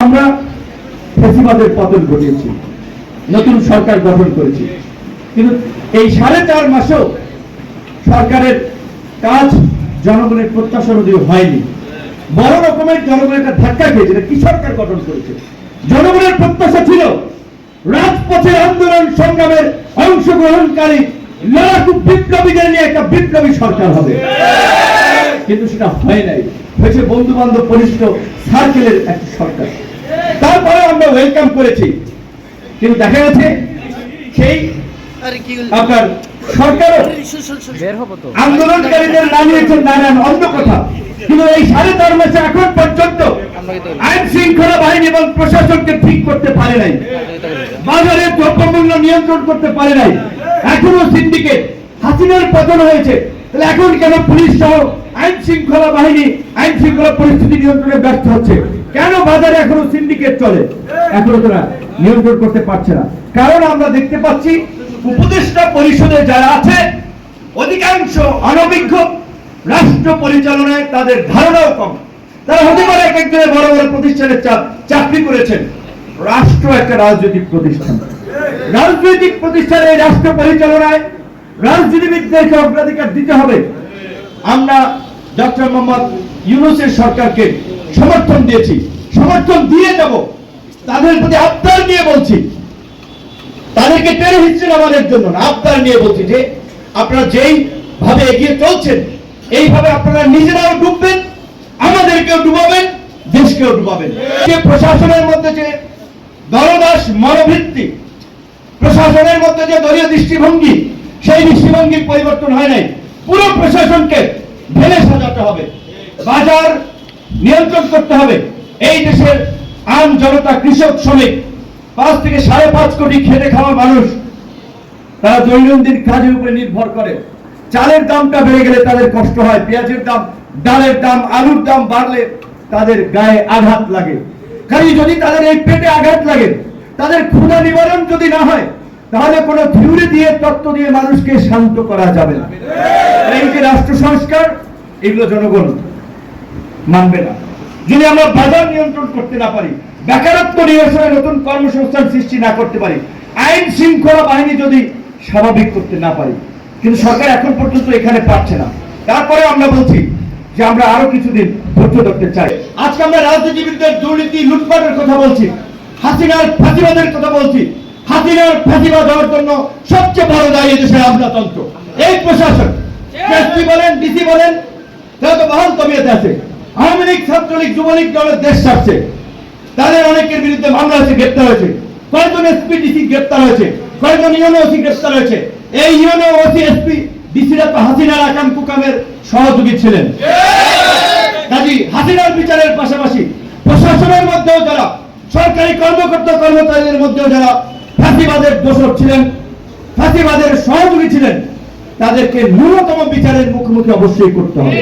আমরা ফেসিবাদের পতন ঘটিয়েছি, নতুন সরকার গঠন করেছি। কিন্তু এই সাড়ে চার মাসেও সরকারের কাজ জনগণের প্রত্যাশা অনুযায়ী হয়নি। বড় রকমের জনগণের একটা ধাক্কা খেয়েছে কি সরকার গঠন করেছে? জনগণের প্রত্যাশা ছিল রাজপথের আন্দোলন সংগ্রামের অংশগ্রহণকারী লড়াকু বিপ্লবীদের নিয়ে একটা বিপ্লবী সরকার হবে। কিন্তু সেটা হয় নাই। হয়েছে বন্ধু বান্ধব পরিষ্ঠ সার্কেলের একটি সরকার। আমরা ওয়েলকাম করেছি। কিন্তু দেখা গেছে সেই? আপনার সরকারও। বের আন্দোলনকারীদের নামিয়েছেন নানান অন্য কথা। কিন্তু এই সাড়ে চার মাসে এখন পর্যন্ত আইন শৃঙ্খলা বাহিনী এবং প্রশাসনকে ঠিক করতে পারে নাই। বাজারে দ্রব্যমূল্য নিয়ন্ত্রণ করতে পারে নাই। এখনও সিন্ডিকেট হাসিনার পতন হয়েছে। তাহলে এখন কেন পুলিশ সহ আইন শৃঙ্খলা বাহিনী আইন শৃঙ্খলা পরিস্থিতি নিয়ন্ত্রণে ব্যর্থ হচ্ছে? কেন বাজারে এখনও সিন্ডিকেট চলে? এখনও তারা নিয়ন্ত্রণ করতে পারছে না। কারণ আমরা দেখতে পাচ্ছি উপদেষ্টা পরিষদে যারা আছে, অধিকাংশ অনভিজ্ঞ রাষ্ট্র পরিচালনায় তাদের ধারণাও কম। তারা হতে পারে এক একজনের বড় বড় প্রতিষ্ঠানের চাকরি করেছেন। রাষ্ট্র একটা রাজনৈতিক প্রতিষ্ঠান। রাজনৈতিক প্রতিষ্ঠানে রাষ্ট্র পরিচালনায় রাজনীতিবিদদেরকে অগ্রাধিকার দিতে হবে? আমরা ডক্টর মোহাম্মদ ইউনুসের সরকারকে সমর্থন দিয়েছি, সমর্থন দিয়ে যাব। তাদের প্রতি আবদার নিয়ে বলছি। তাদেরকে টেনে হিচ্ছেন আমাদের জন্য না, আবদার নিয়ে বলছি যে আপনারা যেই ভাবে এগিয়ে চলছেন, এইভাবে আপনারা নিজেরাও ডুববেন, আমাদেরকেও ডুবাবেন, দেশকেও ডুবাবেন। যে প্রশাসনের মধ্যে যে দলদাস মনোভিত্তি প্রশাসনের মধ্যে যে দলীয় দৃষ্টিভঙ্গি, সেই দৃষ্টিভঙ্গির পরিবর্তন হয় নাই। পুরো প্রশাসনকে ঢেলে সাজাতে হবে। বাজার নিয়ন্ত্রণ করতে হবে। এই দেশের আম জনতা কৃষক শ্রমিক, পাঁচ থেকে সাড়ে পাঁচ কোটি খেটে খাওয়া মানুষ, তারা দৈনন্দিন কাজের উপরে নির্ভর করে। চালের দামটা বেড়ে গেলে তাদের কষ্ট হয়, পেঁয়াজের দাম, ডালের দাম, আলুর দাম বাড়লে তাদের গায়ে আঘাত লাগে। কাজে যদি তাদের এই পেটে আঘাত লাগে, তাদের ক্ষুধা নিবারণ যদি না হয়, তাহলে কোনো থিওরি দিয়ে, তত্ত্ব দিয়ে মানুষকে শান্ত করা যাবে না। এই যে রাষ্ট্র সংস্কার, এগুলো জনগণ মানবে না। যদি আমরা বাজার নিয়ন্ত্রণ করতে না পারি, বেকারত্ব নিরসনে নতুন কর্মসংস্থান সৃষ্টি না করতে পারি, আইন শৃঙ্খলা বাহিনী যদি স্বাভাবিক করতে না পারি, কিন্তু সরকার এখন পর্যন্ত এখানে পারছে না। তারপরে আমরা বলছি যে আমরা আরও কিছুদিন ধৈর্য ধরতে চাই। আজকে আমরা রাজনীতিবিদদের দুর্নীতি, লুটপাটের কথা বলছি, হাসিনার ফাঁসিবাদের কথা বলছি। হাসিনার ফাঁসিবাদ হওয়ার জন্য সবচেয়ে বড় দায়ী দেশের আমলাতন্ত্র। এই প্রশাসন বলেন, ডিসি বলেন, তারা তো বহাল তবিয়তে আছে। আওয়ামী লীগ, ছাত্রলীগ, যুবলীগ দলের দেশ ছাড়ছে। তাদের অনেকের বিরুদ্ধে মামলা গ্রেপ্তার হয়েছে। কয়েকজন এসপি, ডিসি গ্রেপ্তার হয়েছে। কয়েকজন ইউনো ওসি গ্রেপ্তার হয়েছে। এই ইউনো ওসি, এসপি ডিসিরা তো হাসিনার আকাম কুকামের সহযোগী ছিলেন। কাজী হাসিনার বিচারের পাশাপাশি প্রশাসনের মধ্যেও যারা, সরকারি কর্মকর্তা কর্মচারীদের মধ্যেও যারা ফাঁসিবাদের ছিলেন, ফাঁসিবাদের সহযোগী ছিলেন, তাদেরকে ন্যূনতম বিচারের মুখোমুখি অবশ্যই করতে হবে।